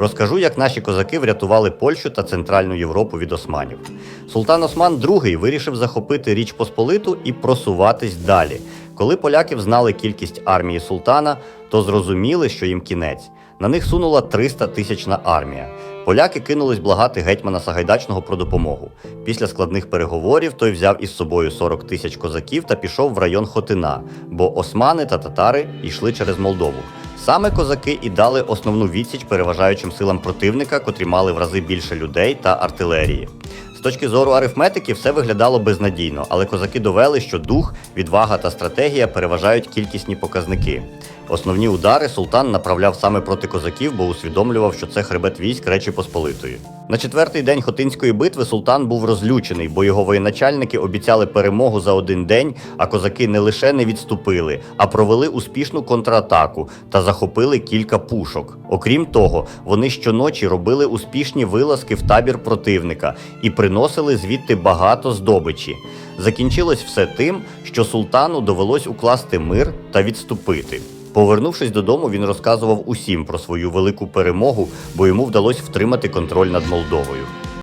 Розкажу, як наші козаки врятували Польщу та Центральну Європу від османів. Султан Осман II вирішив захопити Річ Посполиту і просуватись далі. Коли поляки взнали кількість армії султана, то зрозуміли, що їм кінець. На них сунула 300 тисячна армія. Поляки кинулись благати гетьмана Сагайдачного про допомогу. Після складних переговорів той взяв із собою 40 тисяч козаків та пішов в район Хотина, бо османи та татари йшли через Молдову. Саме козаки і дали основну відсіч переважаючим силам противника, котрі мали в рази більше людей та артилерії. З точки зору арифметики все виглядало безнадійно, але козаки довели, що дух, відвага та стратегія переважають кількісні показники. Основні удари султан направляв саме проти козаків, бо усвідомлював, що це хребет військ Речі Посполитої. На четвертий день Хотинської битви султан був розлючений, бо його воєначальники обіцяли перемогу за один день, а козаки не лише не відступили, а провели успішну контратаку та захопили кілька пушок. Окрім того, вони щоночі робили успішні вилазки в табір противника і приносили звідти багато здобичі. Закінчилось все тим, що султану довелось укласти мир та відступити. Повернувшись додому, він розказував усім про свою велику перемогу, бо йому вдалося втримати контроль над Молдовою.